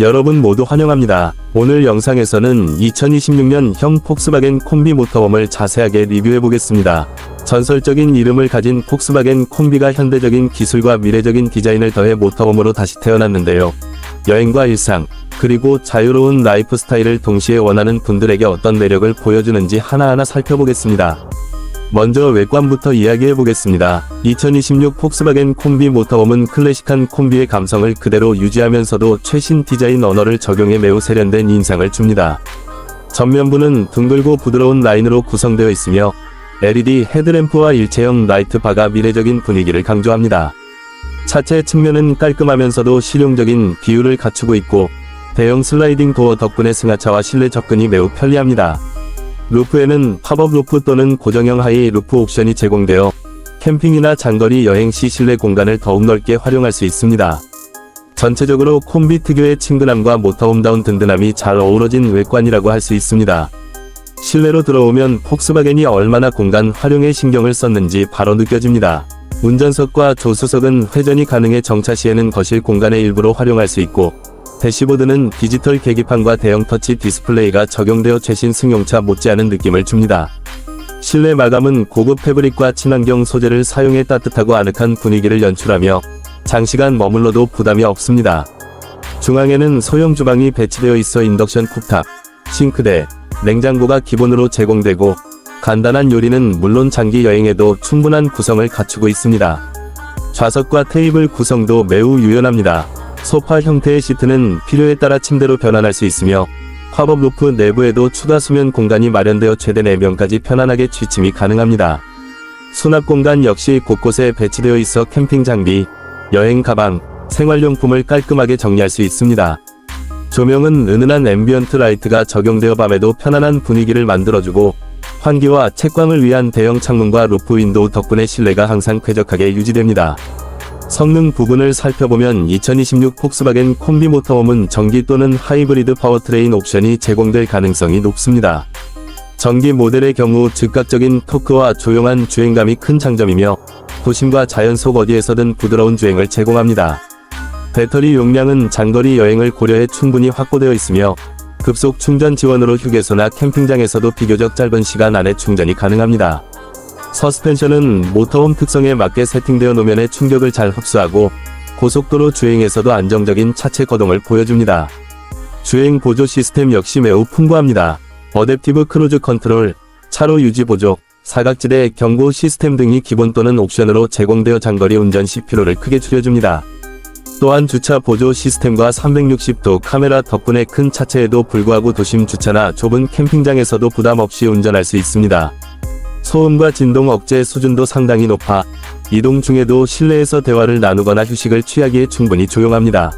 여러분 모두 환영합니다. 오늘 영상에서는 2026년형 폭스바겐 콤비 모터홈을 자세하게 리뷰해 보겠습니다. 전설적인 이름을 가진 폭스바겐 콤비가 현대적인 기술과 미래적인 디자인을 더해 모터홈으로 다시 태어났는데요. 여행과 일상, 그리고 자유로운 라이프 스타일을 동시에 원하는 분들에게 어떤 매력을 보여주는지 하나하나 살펴보겠습니다. 먼저 외관부터 이야기해 보겠습니다. 2026 폭스바겐 콤비 모터홈은 클래식한 콤비의 감성을 그대로 유지하면서도 최신 디자인 언어를 적용해 매우 세련된 인상을 줍니다. 전면부는 둥글고 부드러운 라인으로 구성되어 있으며 LED 헤드램프와 일체형 라이트 바가 미래적인 분위기를 강조합니다. 차체 측면은 깔끔하면서도 실용적인 비율을 갖추고 있고 대형 슬라이딩 도어 덕분에 승하차와 실내 접근이 매우 편리합니다. 루프에는 팝업 루프 또는 고정형 하이 루프 옵션이 제공되어 캠핑이나 장거리 여행 시 실내 공간을 더욱 넓게 활용할 수 있습니다. 전체적으로 콤비 특유의 친근함과 모터홈다운 든든함이 잘 어우러진 외관이라고 할 수 있습니다. 실내로 들어오면 폭스바겐이 얼마나 공간 활용에 신경을 썼는지 바로 느껴집니다. 운전석과 조수석은 회전이 가능해 정차 시에는 거실 공간의 일부로 활용할 수 있고 대시보드는 디지털 계기판과 대형 터치 디스플레이가 적용되어 최신 승용차 못지않은 느낌을 줍니다. 실내 마감은 고급 패브릭과 친환경 소재를 사용해 따뜻하고 아늑한 분위기를 연출하며 장시간 머물러도 부담이 없습니다. 중앙에는 소형 주방이 배치되어 있어 인덕션 쿡탑, 싱크대, 냉장고가 기본으로 제공되고 간단한 요리는 물론 장기 여행에도 충분한 구성을 갖추고 있습니다. 좌석과 테이블 구성도 매우 유연합니다. 소파 형태의 시트는 필요에 따라 침대로 변환할 수 있으며 팝업 루프 내부에도 추가 수면 공간이 마련되어 최대 4명까지 편안하게 취침이 가능합니다. 수납 공간 역시 곳곳에 배치되어 있어 캠핑 장비, 여행 가방, 생활용품을 깔끔하게 정리할 수 있습니다. 조명은 은은한 앰비언트 라이트가 적용되어 밤에도 편안한 분위기를 만들어주고 환기와 채광을 위한 대형 창문과 루프 윈도우 덕분에 실내가 항상 쾌적하게 유지됩니다. 성능 부분을 살펴보면 2026 폭스바겐 콤비 모터홈은 전기 또는 하이브리드 파워트레인 옵션이 제공될 가능성이 높습니다. 전기 모델의 경우 즉각적인 토크와 조용한 주행감이 큰 장점이며 도심과 자연 속 어디에서든 부드러운 주행을 제공합니다. 배터리 용량은 장거리 여행을 고려해 충분히 확보되어 있으며 급속 충전 지원으로 휴게소나 캠핑장에서도 비교적 짧은 시간 안에 충전이 가능합니다. 서스펜션은 모터홈 특성에 맞게 세팅되어 노면의 충격을 잘 흡수하고 고속도로 주행에서도 안정적인 차체 거동을 보여줍니다. 주행 보조 시스템 역시 매우 풍부합니다. 어댑티브 크루즈 컨트롤, 차로 유지 보조, 사각지대 경고 시스템 등이 기본 또는 옵션으로 제공되어 장거리 운전 시 피로를 크게 줄여줍니다. 또한 주차 보조 시스템과 360도 카메라 덕분에 큰 차체에도 불구하고 도심 주차나 좁은 캠핑장에서도 부담 없이 운전할 수 있습니다. 소음과 진동 억제 수준도 상당히 높아 이동 중에도 실내에서 대화를 나누거나 휴식을 취하기에 충분히 조용합니다.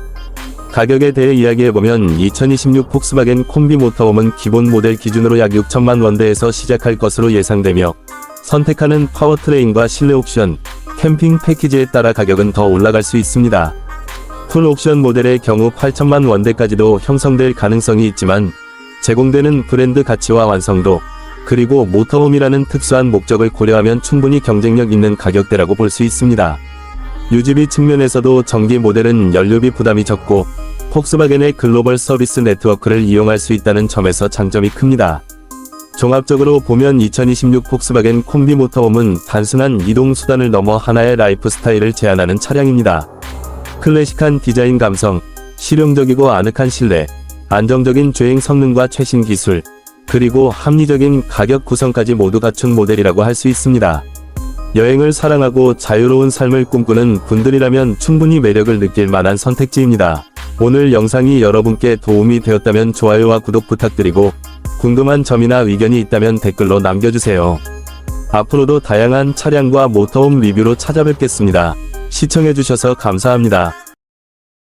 가격에 대해 이야기해보면 2026 폭스바겐 콤비 모터홈은 기본 모델 기준으로 약 6천만 원대에서 시작할 것으로 예상되며 선택하는 파워트레인과 실내 옵션, 캠핑 패키지에 따라 가격은 더 올라갈 수 있습니다. 풀 옵션 모델의 경우 8천만 원대까지도 형성될 가능성이 있지만 제공되는 브랜드 가치와 완성도, 그리고 모터홈이라는 특수한 목적을 고려하면 충분히 경쟁력 있는 가격대라고 볼 수 있습니다. 유지비 측면에서도 전기 모델은 연료비 부담이 적고 폭스바겐의 글로벌 서비스 네트워크를 이용할 수 있다는 점에서 장점이 큽니다. 종합적으로 보면 2026 폭스바겐 콤비 모터홈은 단순한 이동 수단을 넘어 하나의 라이프 스타일을 제안하는 차량입니다. 클래식한 디자인 감성, 실용적이고 아늑한 실내, 안정적인 주행 성능과 최신 기술, 그리고 합리적인 가격 구성까지 모두 갖춘 모델이라고 할 수 있습니다. 여행을 사랑하고 자유로운 삶을 꿈꾸는 분들이라면 충분히 매력을 느낄 만한 선택지입니다. 오늘 영상이 여러분께 도움이 되었다면 좋아요와 구독 부탁드리고 궁금한 점이나 의견이 있다면 댓글로 남겨주세요. 앞으로도 다양한 차량과 모터홈 리뷰로 찾아뵙겠습니다. 시청해주셔서 감사합니다.